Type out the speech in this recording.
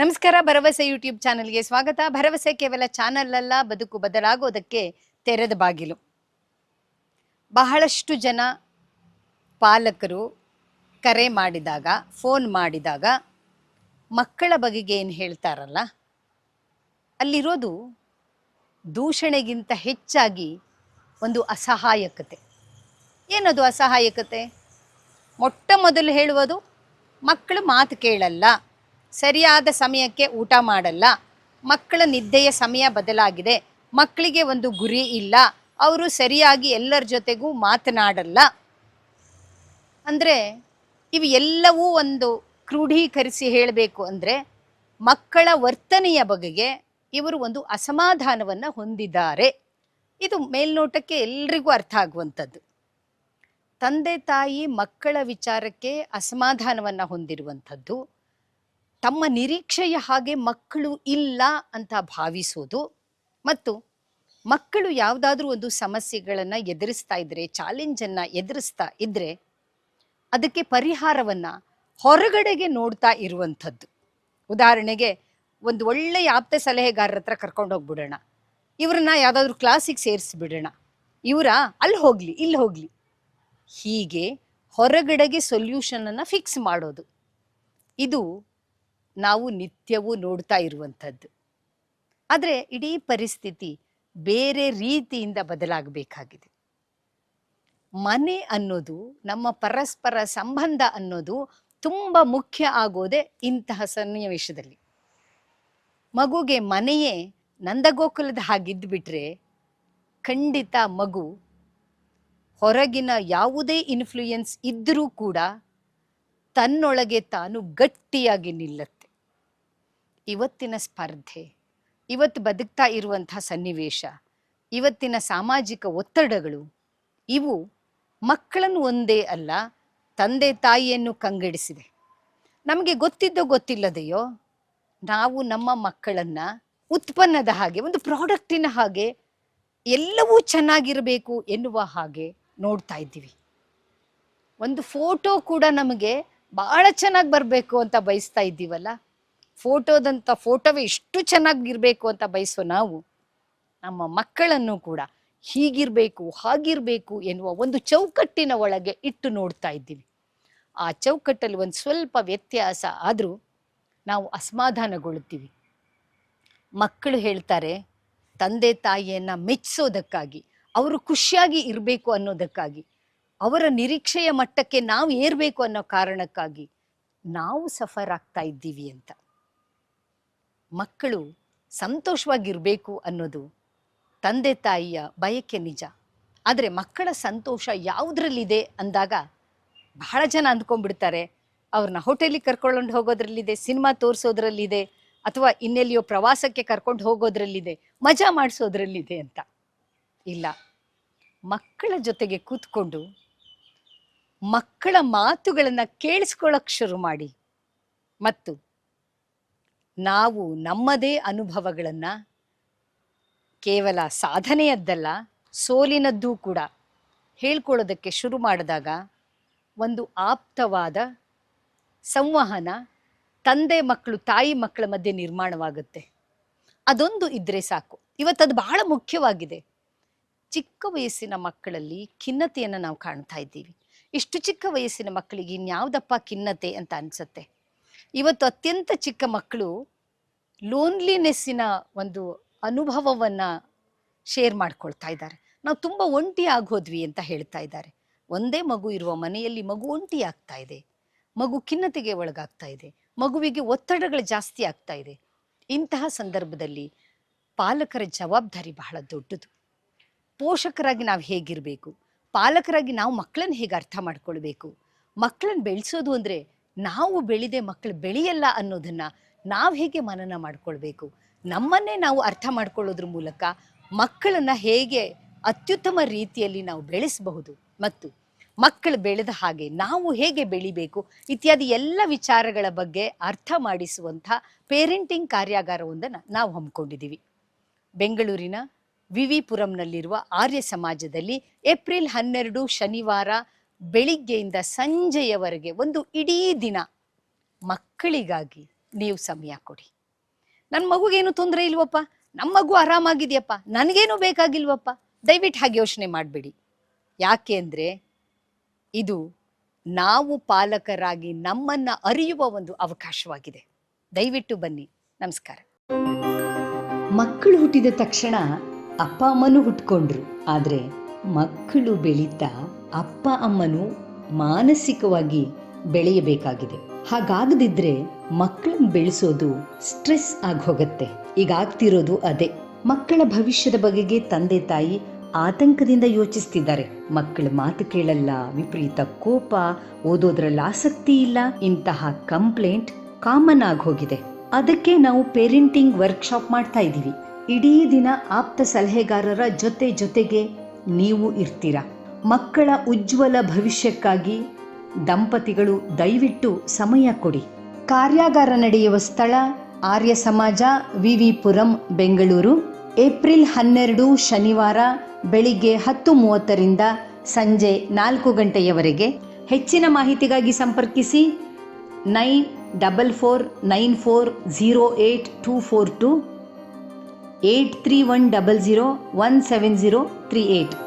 ನಮಸ್ಕಾರ, ಭರವಸೆ ಯೂಟ್ಯೂಬ್ ಚಾನೆಲ್ಗೆ ಸ್ವಾಗತ. ಭರವಸೆ ಕೇವಲ ಚಾನಲ್ ಅಲ್ಲ ಬದುಕು ಬದಲಾಗೋದಕ್ಕೆ ತೆರೆದ ಬಾಗಿಲು. ಬಹಳಷ್ಟು ಜನ ಪಾಲಕರು ಕರೆ ಮಾಡಿದಾಗ, ಫೋನ್ ಮಾಡಿದಾಗ ಮಕ್ಕಳ ಬಗೆಗೆ ಏನು ಹೇಳ್ತಾರಲ್ಲ, ಅಲ್ಲಿರೋದು ದೂಷಣೆಗಿಂತ ಹೆಚ್ಚಾಗಿ ಒಂದು ಅಸಹಾಯಕತೆ. ಏನದು ಅಸಹಾಯಕತೆ? ಮೊಟ್ಟ ಮೊದಲು ಹೇಳುವುದು, ಮಕ್ಕಳು ಮಾತು ಕೇಳಲ್ಲ. ಸರಿಯಾದ ಸಮಯಕ್ಕೆ ಊಟ ಮಾಡಲ್ಲ. ಮಕ್ಕಳ ನಿದ್ದೆಯ ಸಮಯ ಬದಲಾಗಿದೆ. ಮಕ್ಕಳಿಗೆ ಒಂದು ಗುರಿ ಇಲ್ಲ. ಅವರು ಸರಿಯಾಗಿ ಎಲ್ಲರ ಜೊತೆಗೂ ಮಾತನಾಡಲ್ಲ. ಅಂದರೆ ಇವು ಎಲ್ಲವೂ ಒಂದು ಕ್ರೋಢೀಕರಿಸಿ ಹೇಳಬೇಕು ಅಂದರೆ ಮಕ್ಕಳ ವರ್ತನೆಯ ಬಗೆಗೆ ಇವರು ಒಂದು ಅಸಮಾಧಾನವನ್ನು ಹೊಂದಿದ್ದಾರೆ. ಇದು ಮೇಲ್ನೋಟಕ್ಕೆ ಎಲ್ರಿಗೂ ಅರ್ಥ ಆಗುವಂಥದ್ದು. ತಂದೆ ತಾಯಿ ಮಕ್ಕಳ ವಿಚಾರಕ್ಕೆ ಅಸಮಾಧಾನವನ್ನು ಹೊಂದಿರುವಂಥದ್ದು. ತಮ್ಮ ನಿರೀಕ್ಷೆಯ ಹಾಗೆ ಮಕ್ಕಳು ಇಲ್ಲ ಅಂತ ಭಾವಿಸೋದು. ಮತ್ತು ಮಕ್ಕಳು ಯಾವುದಾದ್ರೂ ಒಂದು ಸಮಸ್ಯೆಗಳನ್ನು ಎದುರಿಸ್ತಾ ಇದ್ರೆ ಚಾಲೆಂಜನ್ನು ಎದುರಿಸ್ತಾ ಇದ್ರೆ, ಅದಕ್ಕೆ ಪರಿಹಾರವನ್ನು ಹೊರಗಡೆಗೆ ನೋಡ್ತಾ ಇರುವಂಥದ್ದು. ಉದಾಹರಣೆಗೆ ಒಂದು ಒಳ್ಳೆಯ ಆಪ್ತ ಸಲಹೆಗಾರರ ಹತ್ರ ಕರ್ಕೊಂಡು ಹೋಗ್ಬಿಡೋಣ. ಇವ್ರನ್ನ ಯಾವುದಾದ್ರೂ ಕ್ಲಾಸಿಗೆ ಸೇರಿಸ್ಬಿಡೋಣ. ಇವರ ಅಲ್ಲಿ ಹೋಗಲಿ ಇಲ್ಲಿ ಹೋಗಲಿ. ಹೀಗೆ ಹೊರಗಡೆಗೆ ಸೊಲ್ಯೂಷನನ್ನು ಫಿಕ್ಸ್ ಮಾಡೋದು. ಇದು ನಾವು ನಿತ್ಯವೂ ನೋಡ್ತಾ ಇರುವಂಥದ್ದು. ಆದರೆ ಇಡೀ ಪರಿಸ್ಥಿತಿ ಬೇರೆ ರೀತಿಯಿಂದ ಬದಲಾಗಬೇಕಾಗಿದೆ. ಮನೆ ಅನ್ನೋದು, ನಮ್ಮ ಪರಸ್ಪರ ಸಂಬಂಧ ಅನ್ನೋದು ತುಂಬ ಮುಖ್ಯ ಆಗೋದೆ ಇಂತಹ ಸನ್ನಿವೇಶದಲ್ಲಿ. ಮಗುಗೆ ಮನೆಯೇ ನಂದಗೋಕುಲದ ಹಾಗಿದ್ದುಬಿಟ್ರೆ ಖಂಡಿತ ಮಗು ಹೊರಗಿನ ಯಾವುದೇ ಇನ್ಫ್ಲೂಯೆನ್ಸ್ ಇದ್ದರೂ ಕೂಡ ತನ್ನೊಳಗೆ ತಾನು ಗಟ್ಟಿಯಾಗಿ ನಿಲ್ಲತ್ತೆ. ಇವತ್ತಿನ ಸ್ಪರ್ಧೆ, ಇವತ್ತು ಬದುಕ್ತಾ ಇರುವಂತಹ ಸನ್ನಿವೇಶ, ಇವತ್ತಿನ ಸಾಮಾಜಿಕ ಒತ್ತಡಗಳು, ಇವು ಮಕ್ಕಳನ್ನು ಒಂದೇ ಅಲ್ಲ, ತಂದೆ ತಾಯಿಯನ್ನು ಕಂಗೆಡಿಸಿದೆ. ನಮಗೆ ಗೊತ್ತಿದ್ದೋ ಗೊತ್ತಿಲ್ಲದೆಯೋ, ನಾವು ನಮ್ಮ ಮಕ್ಕಳನ್ನ ಉತ್ಪನ್ನದ ಹಾಗೆ, ಒಂದು ಪ್ರಾಡಕ್ಟಿನ ಹಾಗೆ ಎಲ್ಲವೂ ಚೆನ್ನಾಗಿರಬೇಕು ಎನ್ನುವ ಹಾಗೆ ನೋಡ್ತಾ ಇದ್ದೀವಿ. ಒಂದು ಫೋಟೋ ಕೂಡ ನಮಗೆ ಬಹಳ ಚೆನ್ನಾಗಿ ಬರಬೇಕು ಅಂತ ಬಯಸ್ತಾ ಇದ್ದೀವಲ್ಲ? ಫೋಟೋದಂಥ ಫೋಟೋವೇ ಎಷ್ಟು ಚೆನ್ನಾಗಿರ್ಬೇಕು ಅಂತ ಬಯಸೋ ನಾವು, ನಮ್ಮ ಮಕ್ಕಳನ್ನು ಕೂಡ ಹೀಗಿರಬೇಕು, ಹಾಗಿರಬೇಕು ಎನ್ನುವ ಒಂದು ಚೌಕಟ್ಟಿನ ಒಳಗೆ ಇಟ್ಟು ನೋಡ್ತಾ ಇದ್ದೀವಿ. ಆ ಚೌಕಟ್ಟಲ್ಲಿ ಒಂದು ಸ್ವಲ್ಪ ವ್ಯತ್ಯಾಸ ಆದರೂ ನಾವು ಅಸಮಾಧಾನಗೊಳ್ಳುತ್ತೀವಿ. ಮಕ್ಕಳು ಹೇಳ್ತಾರೆ, ತಂದೆ ತಾಯಿಯನ್ನು ಮೆಚ್ಚಿಸೋದಕ್ಕಾಗಿ, ಅವರು ಖುಷಿಯಾಗಿ ಇರಬೇಕು ಅನ್ನೋದಕ್ಕಾಗಿ, ಅವರ ನಿರೀಕ್ಷೆಯ ಮಟ್ಟಕ್ಕೆ ನಾವು ಏರಬೇಕು ಅನ್ನೋ ಕಾರಣಕ್ಕಾಗಿ ನಾವು ಸಫರ್ ಆಗ್ತಾ ಇದ್ದೀವಿ ಅಂತ. ಮಕ್ಕಳು ಸಂತೋಷವಾಗಿರಬೇಕು ಅನ್ನೋದು ತಂದೆ ತಾಯಿಯ ಬಯಕೆ ನಿಜ. ಆದರೆ ಮಕ್ಕಳ ಸಂತೋಷ ಯಾವುದ್ರಲ್ಲಿದೆ ಅಂದಾಗ ಬಹಳ ಜನ ಅಂದ್ಕೊಂಡ್ಬಿಡ್ತಾರೆ, ಅವ್ರನ್ನ ಹೋಟೆಲಿಗೆ ಕರ್ಕೊಂಡು ಹೋಗೋದ್ರಲ್ಲಿದೆ, ಸಿನಿಮಾ ತೋರಿಸೋದ್ರಲ್ಲಿದೆ, ಅಥವಾ ಇನ್ನೆಲ್ಲಿಯೋ ಪ್ರವಾಸಕ್ಕೆ ಕರ್ಕೊಂಡು ಹೋಗೋದ್ರಲ್ಲಿದೆ, ಮಜಾ ಮಾಡಿಸೋದ್ರಲ್ಲಿದೆ ಅಂತ. ಇಲ್ಲ. ಮಕ್ಕಳ ಜೊತೆಗೆ ಕೂತ್ಕೊಂಡು ಮಕ್ಕಳ ಮಾತುಗಳನ್ನು ಕೇಳಿಸ್ಕೊಳ್ಳೋಕ್ಕೆ ಶುರು ಮಾಡಿ. ಮತ್ತು ನಾವು ನಮ್ಮದೇ ಅನುಭವಗಳನ್ನು ಕೇವಲ ಸಾಧನೆಯದ್ದಲ್ಲ, ಸೋಲಿನದ್ದೂ ಕೂಡ ಹೇಳ್ಕೊಳ್ಳೋದಕ್ಕೆ ಶುರು ಮಾಡಿದಾಗ ಒಂದು ಆಪ್ತವಾದ ಸಂವಹನ ತಂದೆ ಮಕ್ಕಳು, ತಾಯಿ ಮಕ್ಕಳ ಮಧ್ಯೆ ನಿರ್ಮಾಣವಾಗುತ್ತೆ. ಅದೊಂದು ಇದ್ರೆ ಸಾಕು. ಇವತ್ತದು ಬಹಳ ಮುಖ್ಯವಾಗಿದೆ. ಚಿಕ್ಕ ವಯಸ್ಸಿನ ಮಕ್ಕಳಲ್ಲಿ ಖಿನ್ನತೆಯನ್ನು ನಾವು ಕಾಣ್ತಾ ಇದ್ದೀವಿ. ಇಷ್ಟು ಚಿಕ್ಕ ವಯಸ್ಸಿನ ಮಕ್ಕಳಿಗೆ ಇನ್ಯಾವುದಪ್ಪ ಖಿನ್ನತೆ ಅಂತ ಅನ್ಸುತ್ತೆ? ಇವತ್ತು ಅತ್ಯಂತ ಚಿಕ್ಕ ಮಕ್ಕಳು ಲೋನ್ಲಿನೆಸ್ಸಿನ ಒಂದು ಅನುಭವವನ್ನು ಶೇರ್ ಮಾಡ್ಕೊಳ್ತಾ ಇದ್ದಾರೆ. ನಾವು ತುಂಬ ಒಂಟಿ ಆಗೋದ್ವಿ ಅಂತ ಹೇಳ್ತಾ ಇದ್ದಾರೆ. ಒಂದೇ ಮಗು ಇರುವ ಮನೆಯಲ್ಲಿ ಮಗು ಒಂಟಿ ಆಗ್ತಾ ಇದೆ. ಮಗು ಖಿನ್ನತೆಗೆ ಒಳಗಾಗ್ತಾ ಇದೆ. ಮಗುವಿಗೆ ಒತ್ತಡಗಳು ಜಾಸ್ತಿ ಆಗ್ತಾ ಇದೆ. ಇಂತಹ ಸಂದರ್ಭದಲ್ಲಿ ಪಾಲಕರ ಜವಾಬ್ದಾರಿ ಬಹಳ ದೊಡ್ಡದು. ಪೋಷಕರಾಗಿ ನಾವು ಹೇಗಿರಬೇಕು? ಪಾಲಕರಾಗಿ ನಾವು ಮಕ್ಕಳನ್ನು ಹೇಗೆ ಅರ್ಥ ಮಾಡ್ಕೊಳ್ಬೇಕು? ಮಕ್ಕಳನ್ನು ಬೆಳೆಸೋದು ಅಂದರೆ ನಾವು ಬೆಳೆದೆ ಮಕ್ಕಳು ಬೆಳೆಯಲ್ಲ ಅನ್ನೋದನ್ನ ನಾವು ಹೇಗೆ ಮನನ ಮಾಡ್ಕೊಳ್ಬೇಕು? ನಮ್ಮನ್ನೇ ನಾವು ಅರ್ಥ ಮಾಡ್ಕೊಳ್ಳೋದ್ರ ಮೂಲಕ ಮಕ್ಕಳನ್ನ ಹೇಗೆ ಅತ್ಯುತ್ತಮ ರೀತಿಯಲ್ಲಿ ನಾವು ಬೆಳೆಸಬಹುದು? ಮತ್ತು ಮಕ್ಕಳು ಬೆಳೆದ ಹಾಗೆ ನಾವು ಹೇಗೆ ಬೆಳಿಬೇಕು? ಇತ್ಯಾದಿ ಎಲ್ಲ ವಿಚಾರಗಳ ಬಗ್ಗೆ ಅರ್ಥ ಮಾಡಿಸುವಂಥ ಪೇರೆಂಟಿಂಗ್ ಕಾರ್ಯಾಗಾರವೊಂದನ್ನು ನಾವು ಹಮ್ಮಿಕೊಂಡಿದ್ದೀವಿ. ಬೆಂಗಳೂರಿನ ವಿವಿಪುರಂನಲ್ಲಿರುವ ಆರ್ಯ ಸಮಾಜದಲ್ಲಿ ಏಪ್ರಿಲ್ ಹನ್ನೆರಡು ಶನಿವಾರ ಬೆಳಿಗ್ಗೆಯಿಂದ ಸಂಜೆಯವರೆಗೆ ಒಂದು ಇಡೀ ದಿನ ಮಕ್ಕಳಿಗಾಗಿ ನೀವು ಸಮಯ ಕೊಡಿ. ನನ್ನ ಮಗುಗೇನು ತೊಂದರೆ ಇಲ್ವಪ್ಪ? ನಮ್ಮ ಮಗು ಆರಾಮಾಗಿದೆಯಪ್ಪ? ನನಗೇನು ಬೇಕಾಗಿಲ್ವಪ್ಪ? ದಯವಿಟ್ಟು ಹಾಗೆ ಯೋಚನೆ ಮಾಡಬೇಡಿ. ಯಾಕೆ ಅಂದರೆ ಇದು ನಾವು ಪಾಲಕರಾಗಿ ನಮ್ಮನ್ನ ಅರಿಯುವ ಒಂದು ಅವಕಾಶವಾಗಿದೆ. ದಯವಿಟ್ಟು ಬನ್ನಿ. ನಮಸ್ಕಾರ. ಮಕ್ಕಳು ಹುಟ್ಟಿದ ತಕ್ಷಣ ಅಪ್ಪ ಅಮ್ಮನೂ ಹುಟ್ಕೊಂಡ್ರು. ಆದರೆ ಮಕ್ಕಳು ಬೆಳೀತಾ ಅಪ್ಪ ಅಮ್ಮನು ಮಾನಸಿಕವಾಗಿ ಬೆಳೆಯಬೇಕಾಗಿದೆ. ಹಾಗಾಗದಿದ್ರೆ ಮಕ್ಕಳನ್ನ ಬೆಳೆಸೋದು ಸ್ಟ್ರೆಸ್ ಆಗಿ ಹೋಗುತ್ತೆ ಈಗ ಆಗ್ತಿರೋದು ಅದೇ. ಮಕ್ಕಳ ಭವಿಷ್ಯದ ಬಗೆಗೆ ತಂದೆ ತಾಯಿ ಆತಂಕದಿಂದ ಯೋಚಿಸ್ತಿದ್ದಾರೆ. ಮಕ್ಕಳ ಮಾತು ಕೇಳಲ್ಲ, ವಿಪರೀತ ಕೋಪ, ಓದೋದ್ರಲ್ಲಿ ಆಸಕ್ತಿ ಇಲ್ಲ, ಇಂತಹ ಕಂಪ್ಲೇಂಟ್ ಕಾಮನ್ ಆಗಿ ಹೋಗಿದೆ ಅದಕ್ಕೆ ನಾವು ಪೇರೆಂಟಿಂಗ್ ವರ್ಕ್ಶಾಪ್ ಮಾಡ್ತಾ ಇದ್ದೀವಿ. ಇಡೀ ದಿನ ಆಪ್ತ ಸಲಹೆಗಾರರ ಜೊತೆ ಜೊತೆಗೆ ನೀವು ಇರ್ತೀರಾ? ಮಕ್ಕಳ ಉಜ್ವಲ ಭವಿಷ್ಯಕ್ಕಾಗಿ ದಂಪತಿಗಳು ದಯವಿಟ್ಟು ಸಮಯ ಕೊಡಿ. ಕಾರ್ಯಾಗಾರ ನಡೆಯುವ ಸ್ಥಳ ಆರ್ಯ ಸಮಾಜ ವಿವಿಪುರಂ ಬೆಂಗಳೂರು. ಏಪ್ರಿಲ್ ಹನ್ನೆರಡು, ಶನಿವಾರ, ಬೆಳಿಗ್ಗೆ ಹತ್ತು ಮೂವತ್ತರಿಂದ ಸಂಜೆ ನಾಲ್ಕು ಗಂಟೆಯವರೆಗೆ. ಹೆಚ್ಚಿನ ಮಾಹಿತಿಗಾಗಿ ಸಂಪರ್ಕಿಸಿ. Nine double four nine four zero eight two four two eight three one double zero one seven zero three eight